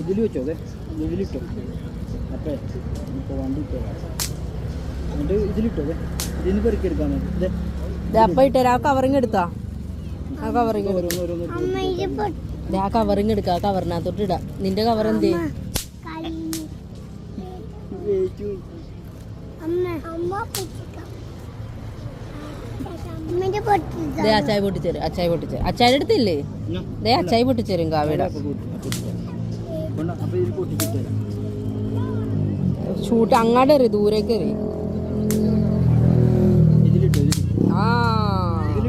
ഇതിൽ വെച്ചോ അതെ ഇതിലിട്ടോ അപ്പേ ഇപ്പോൾ വണ്ടി ഇട്ടോ എന്നിട്ട് ഇതിലിട്ടോ അതെ ഇതിന് പെറുക്കിയെടുക്കാൻ മതി ഇതേ ദേ അപ്പ ഇട്ടേരാ ആ കവറിങ് എടുത്താ? ആ കവറിങ് ഓരോന്ന് ഓരോന്ന് ഇട്ട് അമ്മ ഇത് പൊട്ടി. ദേ ആ കവറിങ് എടുക്ക ആ കവറിനകത്തോട്ട് ഇടാ. നിന്റെ കവർ എന്തേ? അച്ചായ പൊട്ടിച്ചേരും അച്ചായ പൊട്ടിച്ചേരും. അച്ചായ എടുത്തില്ലേ ദേ അച്ചായ പൊട്ടിച്ചേരും കാവയുടെ ഷൂട്ട് അങ്ങാട് എറി ദൂരേക്ക് എറി ആ. ഇട്ട്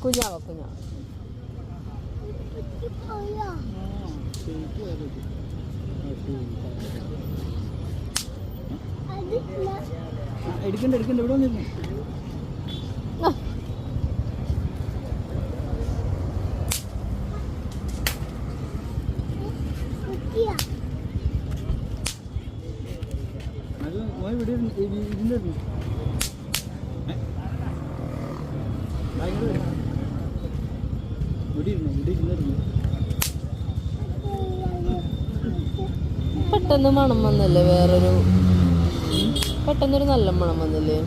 കുഞ്ഞാവ കുഞ്ഞാവ എടുക്കണ്ട എടുക്കണ്ട ഇവിടെ വന്നിരുന്നു അത് ഇവിടെ ഇരുന്ന് ഇ- ഇ- ഇതിന്റെ ഇരുന്നു ഏ? ആ, ഇങ്ങട് വരൂ. ഇവിടെ ഇരുന്നു ഇവിടെ ഇരുന്നിരുന്നു പെട്ടെന്ന് മണം വന്നല്ലേ വേറൊരു? പെട്ടെന്നൊരു നല്ല മണം വന്നല്ലേ?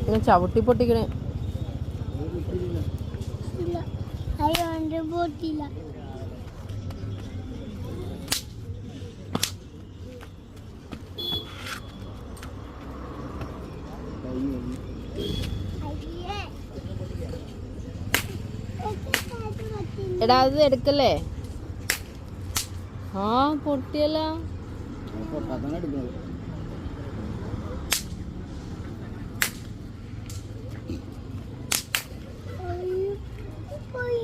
ഇങ്ങനെ ചവിട്ടി പൊട്ടിക്കണേ. പൊട്ടില്ല കൈ വന്നു. അയ്യേ ഇത് പറ്റില്ല. എടാ അത് എടുക്കല്ലേ? ആ പൊട്ടിയല്ല അപ്പൊ പതങ്ങ എടുക്കുന്നത് അയ്യോ, പോയി.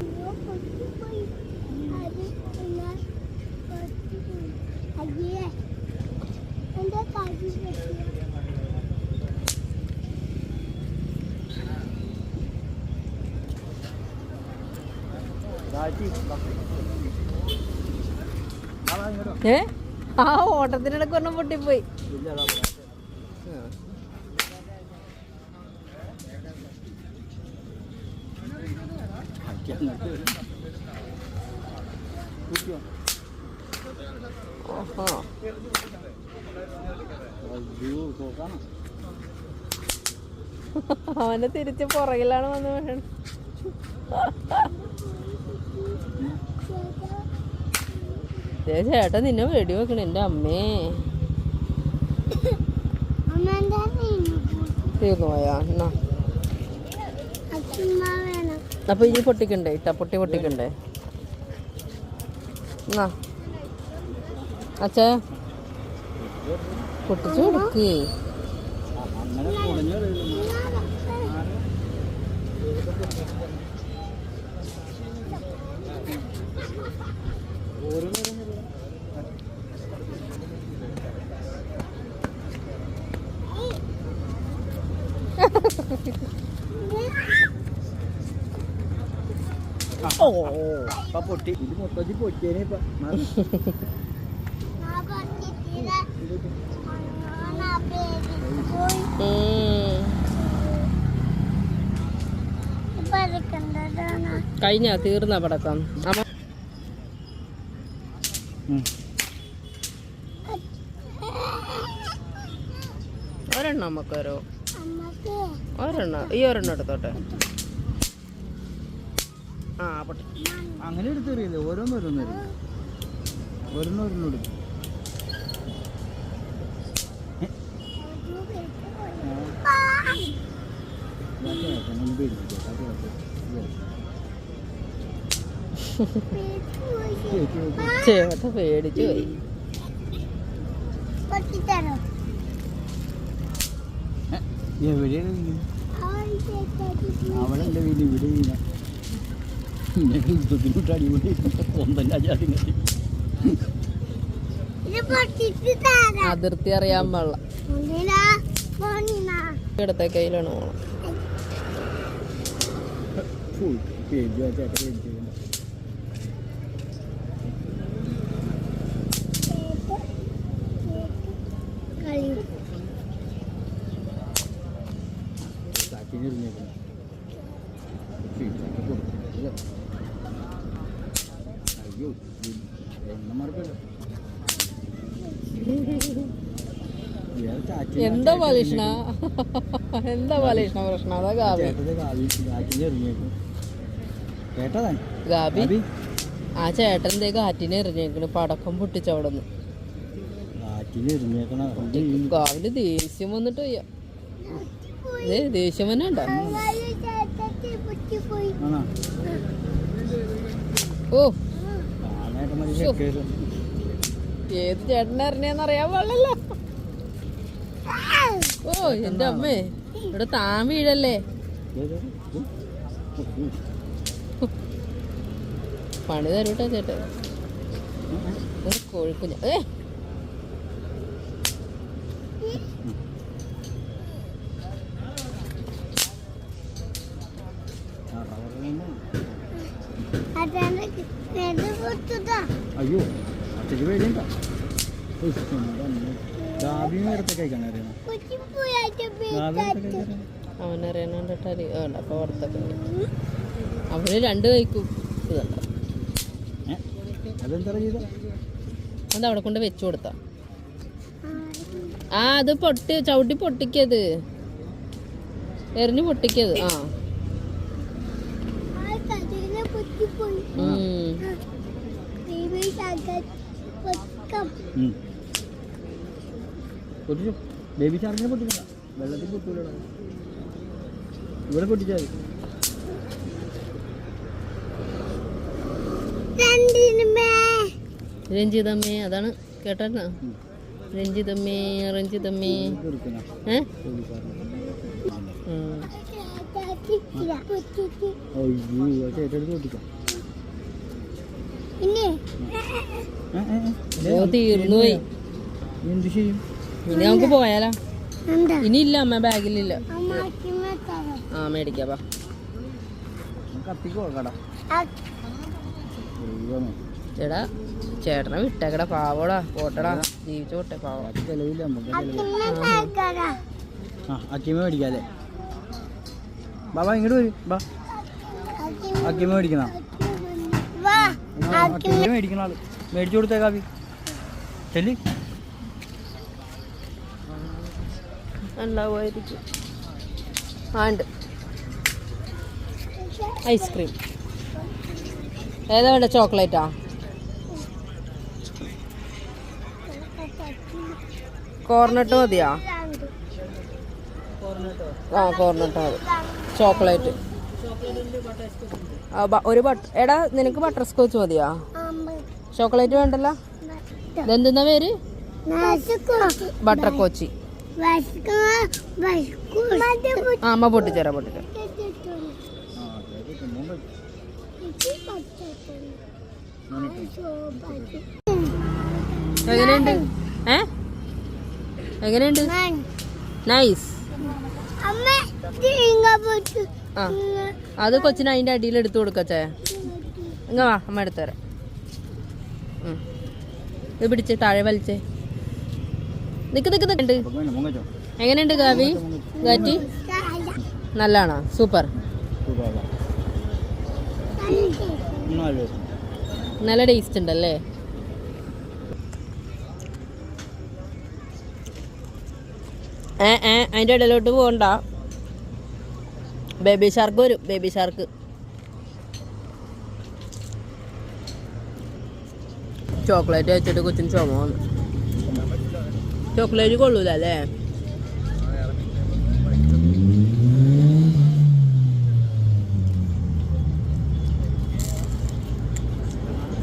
അയ്യോ, പൊട്ടിപ്പോയി. അത് പിന്നെ പൊട്ടിപ്പോയി. അയ്യേ എന്റെ കൈ പൊട്ടി കാച്ചി അതാ ഇങ്ങോട്ടോ ഏ? ആ ഓട്ടത്തിനിടക്ക് ഒരെണ്ണം പൊട്ടിപ്പോയി. ഓഹോ. അവനെ തിരിച്ച് പുറകിലാണ് വന്ന് വീഴണം ദേ ചേട്ടൻ നിന്നെ വെടി വെക്കണ എന്റെ അമ്മേ. തീർന്നു പോയാ? എന്നാ. അപ്പൊ ഇനി പൊട്ടിക്കണ്ടേ? ഇട്ട പൊട്ടി പൊട്ടിക്കണ്ടേ? എന്നാ. അച്ഛ. പൊട്ടിച്ചു കൊടുക്ക്. അങ്ങനെ കുടഞ്ഞു ഓരോ ഓ ഇപ്പൊ പൊട്ടി ഇത് മൊത്തത്തിൽ ഇപ്പൊ. കഴിഞ്ഞാ തീർന്ന പടക്കം. ഒരെണ്ണം നമുക്കൊരു ഒരെണ്ണം ഈ ഒരെണ്ണം എടുത്തോട്ടെ. പൊട്ടി അങ്ങനെ എടുത്തെറിയില്ല ഓരോന്നോരോന്നും എടുക്കും വെക്കാം. ചേട്ട പേടിച്ചു പോയി. എവിടെയാണ് വീട്? ഇവിടെ വീണ അടിപൊളി സ്വന്തം അതിർത്തി അറിയാൻ പാടില്ല. ഇടത്തെ കയ്യിലാണ് പോണം ഫുൾ പേജ് ആ ചേട്ടൻ പേടിച്ചു കളി കാറ്റിന് എറിഞ്ഞേക്കണം അയ്യോ എണ്ണ മറക്കല്ലോ എന്താ ബാലകൃഷ്ണ? എന്താ ബാലകൃഷ്ണ. പ്രശ്നം? അതാ ഗാബി. ഗാബി ആ ചേട്ടൻ എന്തേ കാറ്റിനെ എറിഞ്ഞേക്കണ് പടക്കം പൊട്ടിച്ച അവിടെ നിന്ന് ദേഷ്യം വന്നിട്ട് ദേഷ്യം തന്നെ ഉണ്ടോ ഓ. ഏത് ചേട്ടനെ അറിഞ്ഞേന്ന് അറിയാൻ പാടില്ലല്ലോ. ഓ എന്റെ അമ്മേ ഇവിടെ താൻ വീഴല്ലേ? പണി തരൂട്ടോ ചേട്ടൻ ഒരു കോഴിക്കുഞ്ഞ. ഏ? അയ്യോ പേടിയുണ്ടോ? അരി വേണ്ട അവർ രണ്ട് കഴിക്കും. അത് അവിടെ കൊണ്ട് വെച്ചു കൊടുത്ത? ആ അത് പൊട്ടി ചവിട്ടി പൊട്ടിക്കത്. എറിഞ്ഞു പൊട്ടിക്കത്. ആ. പൊട്ടിപ്പോയി പൊട്ടിച്ചു. ബേബി ചാർജിനെ പൊട്ടിക്കണ്ട വെള്ളത്തിൽ പൊട്ടൂലടാ. ഇവിടെ പൊട്ടിച്ചാൽ രഞ്ജിതമ്മേ അതാണ് കേട്ടോ രഞ്ജിതമ്മേ രഞ്ജിതമ്മേ. ഏ? ബേബി ചാർജിനെ ഉം. ചേട്ടാത്തി പൊട്ടിച്ച് അയ്യോ ആ ചേട്ടടുത്ത് പൊട്ടിക്കാം. പിന്നെ. ഏ, ഏ, ഏ. ഓ തീർന്നു പോയി എന്ത് ചെയ്യും? ഇനി നമുക്ക് പോയാലോ? ഇനി ഇല്ല അമ്മ ബാഗിലില്ല. ആ മേടിക്കാം വാ. കത്തിക്കോ കട ദൈവമേ. ചേടാ ചേട്ടനെ വിട്ടേക്കടാ പാവോടാ പോട്ടടാ. ജീവിച്ചു പോട്ടെ പാവ. ചെലവില്ല അക്കിമ മേടിക്കാല്ലേ? ബാബാ ഇങ്ങോട്ട് വരും. ബാ അക്കിമ മേടിക്കണ? വാ. അക്കിമ മേടിക്കണ ആൾ. മേടിച്ചു കൊടുത്തേക്കാവി ചെല്ലി. ഉണ്ടാവുമായിരിക്കും ആണ്ട് ഐസ്ക്രീം. ഏതാ വേണ്ട ചോക്ലേറ്റാ? കോർണട്ട് മതിയാ? ആ കോർണട്ട് മതി. ചോക്ലേറ്റ്. ഒരു ബട്ടർ എടാ നിനക്ക് ബട്ടർ സ്കോച്ച് മതിയാ? ചോക്ലേറ്റ് വേണ്ടല്ലോ? ഇതെന്തെന്നാ പേര്? ബട്ടർ കോച്ചി ആ അമ്മ പൊട്ടിച്ചേരാ പൊട്ടിച്ചേരാ. എങ്ങനെയുണ്ട്? ഏ? എങ്ങനെയുണ്ട്? നൈസ്. ആ അത് കൊച്ചിന് അതിന്റെ അടിയിൽ എടുത്തു കൊടുക്കച്ചേ ഇങ്ങ വാ അമ്മ എടുത്തു തരാം. ഇത് പിടിച്ച് താഴെ വലിച്ചേ. നിക്ക് നിക്ക് നിക്കുന്നുണ്ട് എങ്ങനെയുണ്ട് ഗാവി? ഗാറ്റി? നല്ലതാണോ സൂപ്പർ. നല്ല ടേസ്റ്റ് ഉണ്ടല്ലേ? ഏ ഏ അതിന്റെ ഇടയിലോട്ട് പോകണ്ട ബേബി ഷാർക്ക് വരും ബേബി ഷാർക്ക്. ചോക്ലേറ്റ് വെച്ചിട്ട് കൊച്ചിന് ചുമ വന്നു. ചോക്ലേറ്റ് കൊള്ളൂല അല്ലേ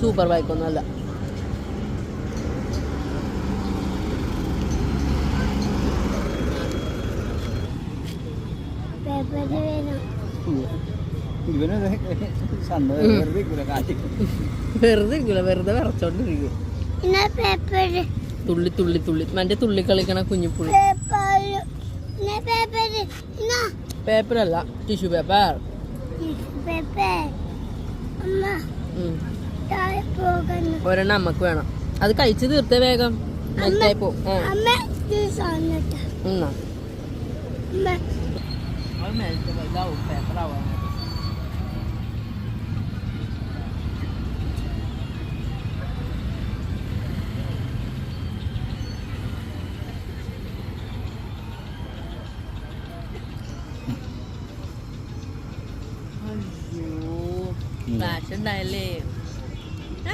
സൂപ്പർ ബൈക്കൊന്നും അല്ല പേപ്പർ വേണം ഇവന് സന്തോഷം വെറുതെ വെറുതെ വിറച്ചോണ്ടിരിക്കും പിന്നെ പേപ്പർ തുള്ളി തുള്ളി തുള്ളി. മറ്റേ തുള്ളി കളിക്കണ കുഞ്ഞിപ്പുള്ളി പേപ്പർ അല്ല ടിഷ്യൂ പേപ്പർ. ഒരെണ്ണം അമ്മയ്ക്ക് വേണം. അത് കഴിച്ചു തീർത്ത വേഗം. മെൽറ്റായി പോ. പേപ്പർ അമ്മ ഉണ്ടായല്ലേ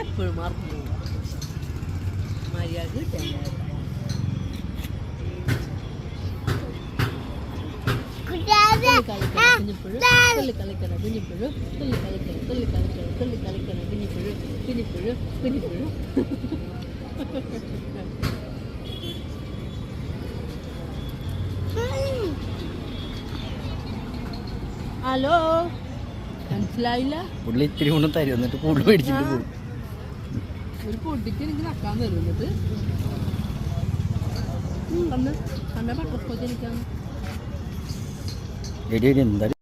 എപ്പോഴും മറന്നു. മര്യാദ ഹലോ? മനസ്സിലായില്ല? പുള്ളി ഇത്തിരി കൊണ്ട് തരും എന്നിട്ട് പുള്ളി മേടിച്ചിട്ട് പോകും ഒരു പൊടിക്ക് എനിക്ക് നക്കാൻ എനിക്കാണ് എടി എന്തായാലും